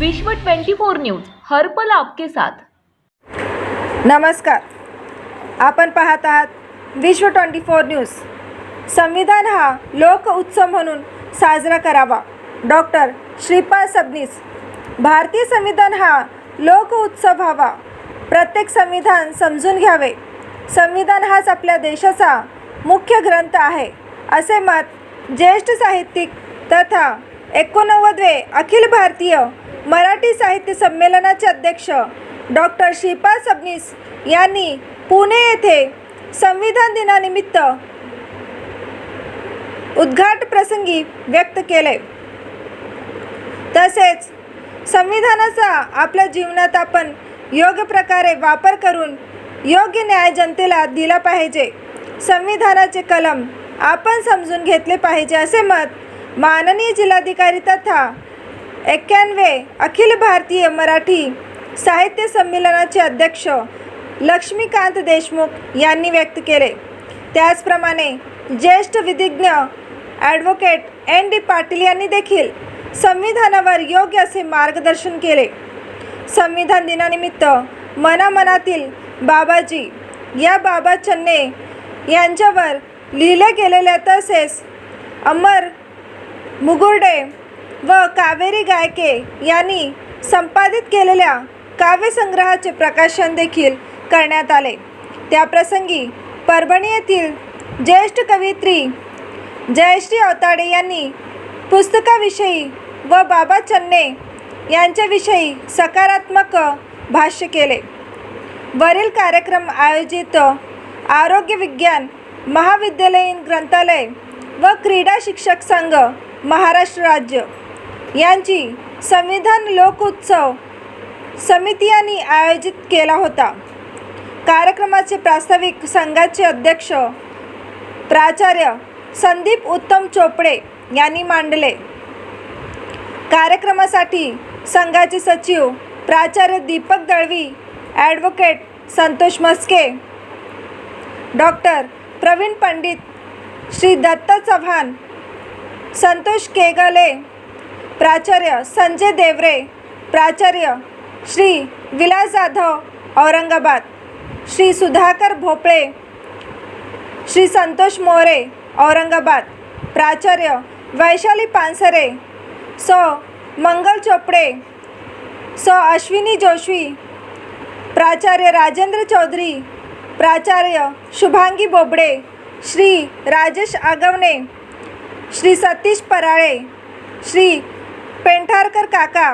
विश्व 24 न्यूज हर्पल आपके साथ. नमस्कार. आपण पाहत आहात विश्व ट्वेंटी फोर न्यूज. संविधान हा लोक उत्सव म्हणून साजरा करावा. डॉक्टर श्रीपाद सबनीस. भारतीय संविधान हा लोक उत्सव व्हावा. प्रत्येक संविधान समजून घ्यावे. संविधान हाच आपल्या देशाचा मुख्य ग्रंथ आहे. असे मत ज्येष्ठ साहित्यिक तथा एकोणनव्वदवे अखिल भारतीय मराठी साहित्य संमेलनाचे अध्यक्ष डॉक्टर श्रीपाद सबनीस यांनी पुणे येथे संविधान दिनानिमित्त उद्घाट प्रसंगी व्यक्त केले. तसेच संविधानाचा आपल्या जीवनात आपण योग्य प्रकारे वापर करून योग्य न्याय जनतेला दिला पाहिजे. संविधानाचे कलम आपण समजून घेतले पाहिजे असे मत माननीय जिल्हाधिकारी तथा एक्क्याण्णवे अखिल भारतीय मराठी साहित्य संमेलनाचे अध्यक्ष लक्ष्मीकांत देशमुख यांनी व्यक्त केले. त्याचप्रमाणे ज्येष्ठ विधिज्ञ ॲडव्होकेट एन डी पाटील यांनी देखील संविधानावर योग्य असे मार्गदर्शन केले. संविधान दिनानिमित्त मनामनातील बाबाजी या बाबा चन्ने यांच्यावर लिहिल्या गेलेल्या तसेच अमर मुगुर्डे व कावेरी गायके यांनी संपादित केलेल्या काव्यसंग्रहाचे प्रकाशन देखील करण्यात आले. त्याप्रसंगी परभणी येथील ज्येष्ठ कवयित्री जयश्री अवताडे यांनी पुस्तकाविषयी व बाबा चन्ने यांच्याविषयी सकारात्मक भाष्य केले. वरील कार्यक्रम आयोजित आरोग्य विज्ञान महाविद्यालयीन ग्रंथालय व क्रीडा शिक्षक संघ महाराष्ट्र राज्य यांची संविधान लोकोत्सव समिती यांनी आयोजित केला होता. कार्यक्रमाचे प्रास्ताविक संघाचे अध्यक्ष प्राचार्य संदीप उत्तम चोपडे यांनी मांडले. कार्यक्रमासाठी संघाचे सचिव प्राचार्य दीपक दळवी ॲडव्होकेट संतोष मस्के डॉक्टर प्रवीण पंडित श्री दत्त चव्हाण संतोष केगले प्राचार्य संजय देवरे प्राचार्य श्री विलास जाधव औरंगाबाद श्री सुधाकर भोपळे श्री संतोष मोरे औरंगाबाद प्राचार्य वैशाली पानसरे सौ मंगल चोपडे सौ अश्विनी जोशी प्राचार्य राजेंद्र चौधरी प्राचार्य शुभांगी बोबडे श्री राजेश आगवणे श्री सतीश पराळे श्री पेंठारकर काका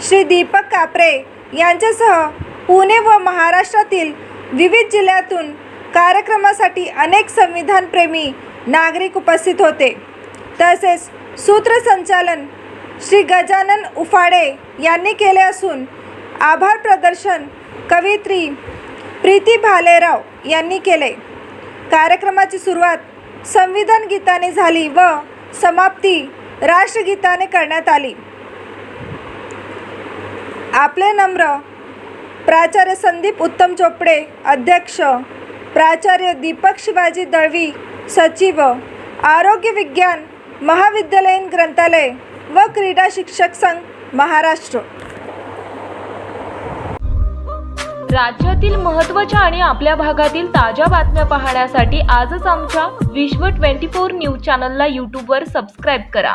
श्री दीपक कापरे यांच्यासह पुणे व महाराष्ट्रातील विविध जिल्ह्यातून कार्यक्रमासाठी अनेक संविधानप्रेमी नागरिक उपस्थित होते. तसेच सूत्रसंचालन श्री गजानन उफाडे यांनी केले असून आभार प्रदर्शन कवित्री प्रीती भालेराव यांनी केले. कार्यक्रमाची सुरुवात संविधान गीताने झाली व समाप्ती राष्ट्रगीताने करण्यात आली. आपले नम्र प्राचार्य संदीप उत्तम चोपडे अध्यक्ष प्राचार्य दीपक शिवाजी दळवी सचिव आरोग्य विज्ञान महाविद्यालयीन ग्रंथालय व क्रीडा शिक्षक संघ महाराष्ट्र. राज्यातील महत्त्वाच्या आणि आपल्या भागातील ताज्या बातम्या पाहण्यासाठी आजच आमच्या विश्व 24 न्यूज चॅनलला यूट्यूबवर सबस्क्राईब करा.